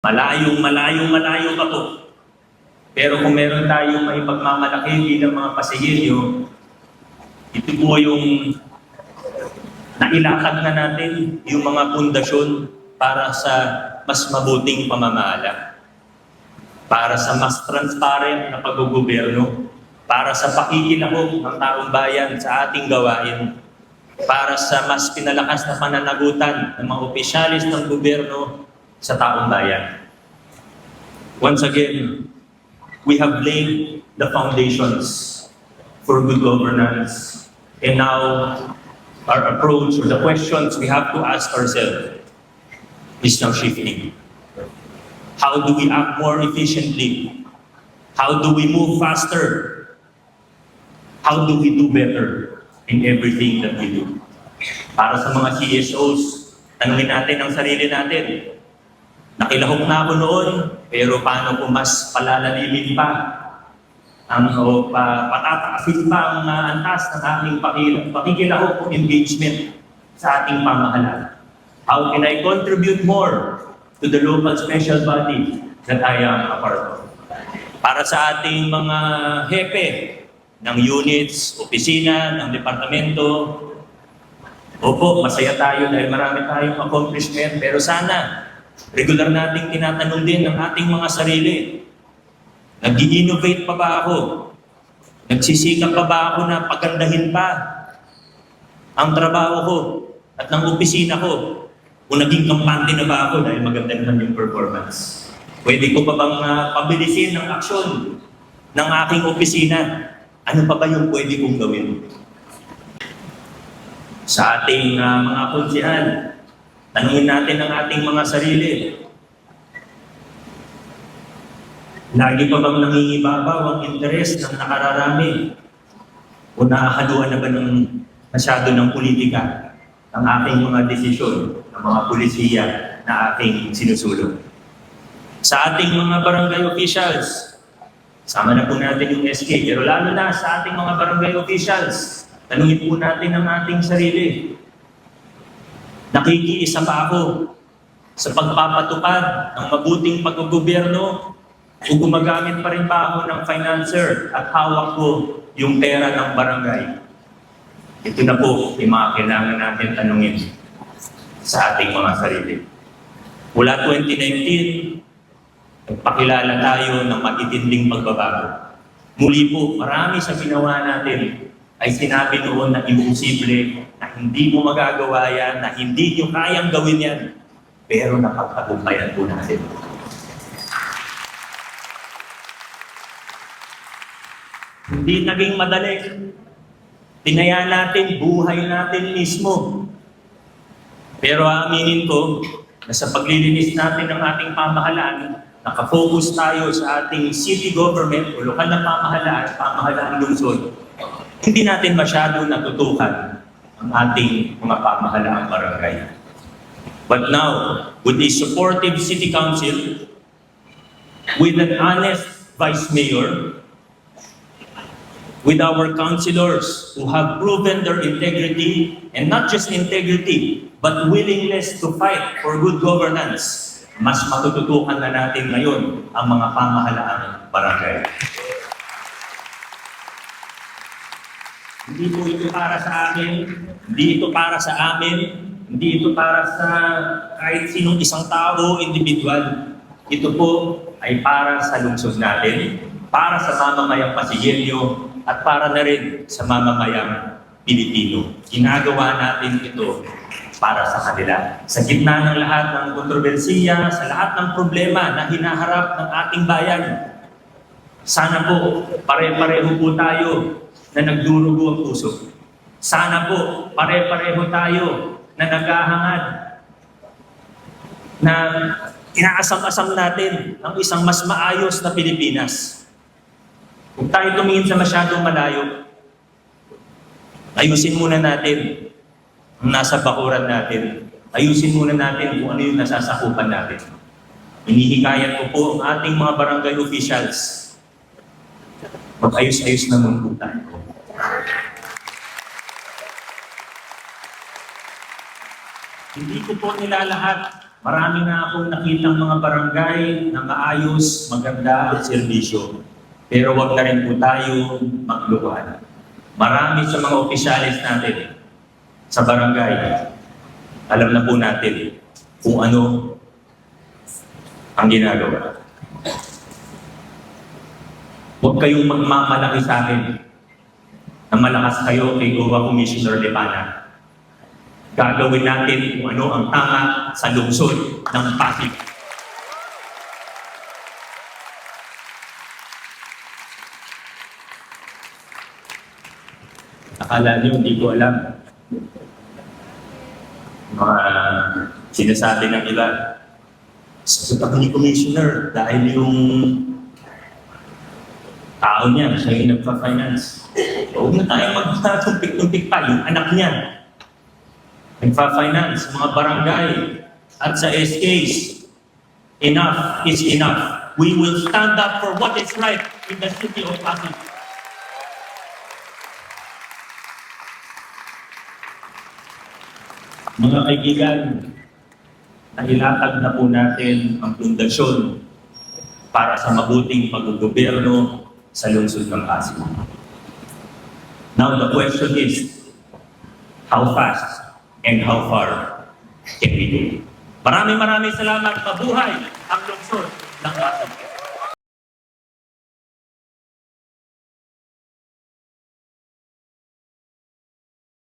Malayong, malayong, malayo pa po. Pero kung meron tayong may pagmamalaki bilang mga pasahero, ito po yung nailakad na natin yung mga pundasyon para sa mas mabuting pamamahala. Para sa mas transparent na paggugobyerno. Para sa pakikilahok ng taong bayan sa ating gawain. Para sa mas pinalakas na pananagutan ng mga opisyalis ng gobyerno sa taong bayan. Once again, we have laid the foundations for good governance. And now, our approach or the questions we have to ask ourselves is now shifting. How do we act more efficiently? How do we move faster? How do we do better in everything that we do? Para sa mga CSOs, tanungin natin ang sarili natin. Nakilahok na ako noon, pero paano ko mas palalalimin pa ang o pa, patataasin pa ang uh, antas ng pakil- pakikilahok o engagement sa ating pamahalaan. How can I contribute more to the local special body that I am a part of? Para sa ating mga hepe ng units, opisina, ng departamento, opo, masaya tayo dahil marami tayong accomplishment, pero sana regular nating tinatanong din ng ating mga sarili, Nag-innovate pa ba ako? Nagsisikap pa ba ako na pagandahin pa ang trabaho ko at ng opisina ko? Kung naging kampante na ba ako dahil maganda naman yung performance? Pwede ko pa bang uh, pabilisin ng aksyon ng aking opisina? Ano pa ba yung pwede kong gawin? Sa ating uh, mga konsihan, tanungin natin ang ating mga sarili, Lagi pa bang nangingibabaw ang interes ng nakararami? O nakahaluan na ba ng masyado ng politika ang aking mga desisyon, ng mga pulisiya na aking sinusulong? Sa ating mga barangay officials, sama na po natin yung SK, pero lalo na sa ating mga barangay officials, tanungin po natin ang ating sarili. Nakikiisa pa ako sa pagpapatupad ng mabuting paggogobyerno kung gumagamit pa rin ba ako ng financer at hawak ko yung pera ng barangay, ito na po yung mga kailangan natin tanungin sa ating mga sarili. Mula 2019, nagpakilala tayo ng matitinding pagbabago. Muli po, marami sa ginawa natin ay sinabi noon na imposible, na hindi mo magagawa yan, na hindi nyo kayang gawin yan. Pero napagtagumpayan po natin. Hindi naging madali. Tinaya natin, buhay natin mismo. Pero aminin ko na sa paglilinis natin ng ating pamahalaan, nakafocus tayo sa ating city government o lokal na pamahalaan, pamahalaan lungsod. Hindi natin masyado natutukan ang ating mga pamahalaang barangay. But now, with a supportive city council, with an honest vice mayor, with our councilors who have proven their integrity, and not just integrity, but willingness to fight for good governance, mas matututukan na natin ngayon ang mga pamahalaang barangay. Hindi po ito para sa akin, hindi ito para sa amin, hindi ito para sa kahit sinong isang tao, individual. Ito po ay para sa lungsod natin, para sa mamamayang Pasigilyo, at para na rin sa mamamayang Pilipino. Ginagawa natin ito para sa kanila. Sa gitna ng lahat ng kontrobersiya, sa lahat ng problema na hinaharap ng ating bayan, sana po pare-pareho po tayo na nagdurugo ang puso. Sana po pare-pareho tayo na naghahangad na inaasam-asam natin ang isang mas maayos na Pilipinas. Kung tayo tumingin sa masyadong malayo, ayusin muna natin ang nasa bakuran natin. Ayusin muna natin kung ano yung nasasakupan natin. Inihikayat ko po ang ating mga barangay officials. Mag-ayos-ayos na muna po tayo. Hindi ko po nilalahat marami na akong nakitang mga barangay na maayos, maganda ang serbisyo. Pero wag na rin po tayo magluhan. Marami sa mga opisyalis natin sa barangay, alam na po natin kung ano ang ginagawa. Huwag kayong magmamalaki sa akin na malakas kayo kay Goa Commissioner Lepana. Gagawin natin kung ano ang tama sa lungsod ng Pasig. Akala niyo, hindi ko alam. Mga sinasabi ng iba, sagot ako ni Commissioner dahil yung tao niya, siya yung nagpa-finance. Huwag na tayo magtumpik-tumpik pa, yung anak niya. Nagpa-finance, mga barangay, at sa SKs. Enough is enough. We will stand up for what is right in the city of Pasig. Mga kaibigan, nahilatag na po natin ang pundasyon para sa mabuting paggogobyerno sa lungsod ng Pasig. Now the question is, how fast and how far can we go? Maraming maraming salamat. Mabuhay ang lungsod ng Pasig.